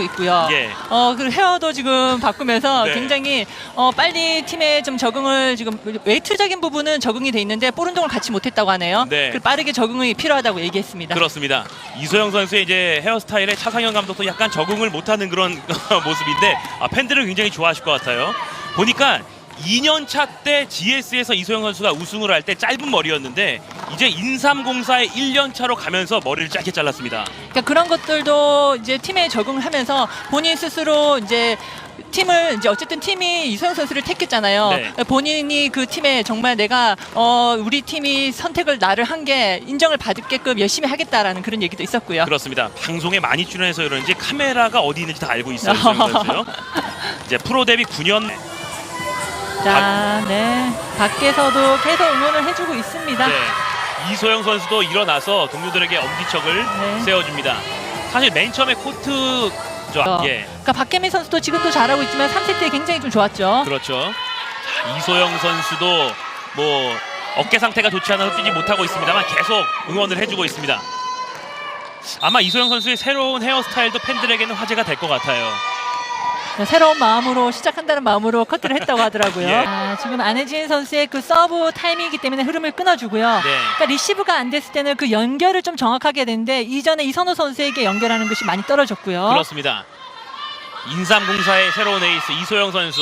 보여주고 있고요. 예. 어, 그리고 헤어도 지금 바꾸면서 네. 굉장히 어, 빨리 팀에 좀 적응을 지금 웨이트적인 부분은 적응이 돼 있는데 볼 운동을 같이 못했다고 하네요. 네. 그 빠르게 적응이 필요하다고 얘기했습니다. 그렇습니다. 이소영 선수의 이제 헤어스타일에 차상현 감독도 약간 적응을 못하는 그런 모습인데 아, 팬들은 굉장히 좋아하실 것 같아요. 보니까 2년 차 때 GS에서 이소영 선수가 우승을 할 때 짧은 머리였는데 이제 인삼공사의 1년 차로 가면서 머리를 짧게 잘랐습니다. 그러니까 그런 것들도 이제 팀에 적응을 하면서 본인 스스로 이제 팀을 이제 어쨌든 팀이 이소영 선수를 택했잖아요. 네. 본인이 그 팀에 정말 내가 어 우리 팀이 선택을 나를 한 게 인정을 받게끔 열심히 하겠다라는 그런 얘기도 있었고요. 그렇습니다. 방송에 많이 출연해서 그런지 카메라가 어디 있는지 다 알고 있어요. 이소영 선수요. 이제 프로 데뷔 9년 자, 네. 밖에서도 계속 응원을 해주고 있습니다. 네. 이소영 선수도 일어나서 동료들에게 엄지척을 네. 세워줍니다. 사실 맨 처음에 코트 저, 어. 예 그러니까 박혜민 선수도 지금도 잘하고 있지만 3세트에 굉장히 좀 좋았죠. 그렇죠. 자, 이소영 선수도 뭐 어깨 상태가 좋지 않아서 뛰지 못하고 있습니다만 계속 응원을 해주고 있습니다. 아마 이소영 선수의 새로운 헤어스타일도 팬들에게는 화제가 될 것 같아요. 새로운 마음으로 시작한다는 마음으로 커트를 했다고 하더라고요. 예. 아, 지금 안혜진 선수의 그 서브 타이밍이기 때문에 흐름을 끊어주고요. 네. 그러니까 리시브가 안 됐을 때는 그 연결을 좀 정확하게 해야 되는데 이전에 이선호 선수에게 연결하는 것이 많이 떨어졌고요. 그렇습니다. 인삼공사의 새로운 에이스 이소영 선수.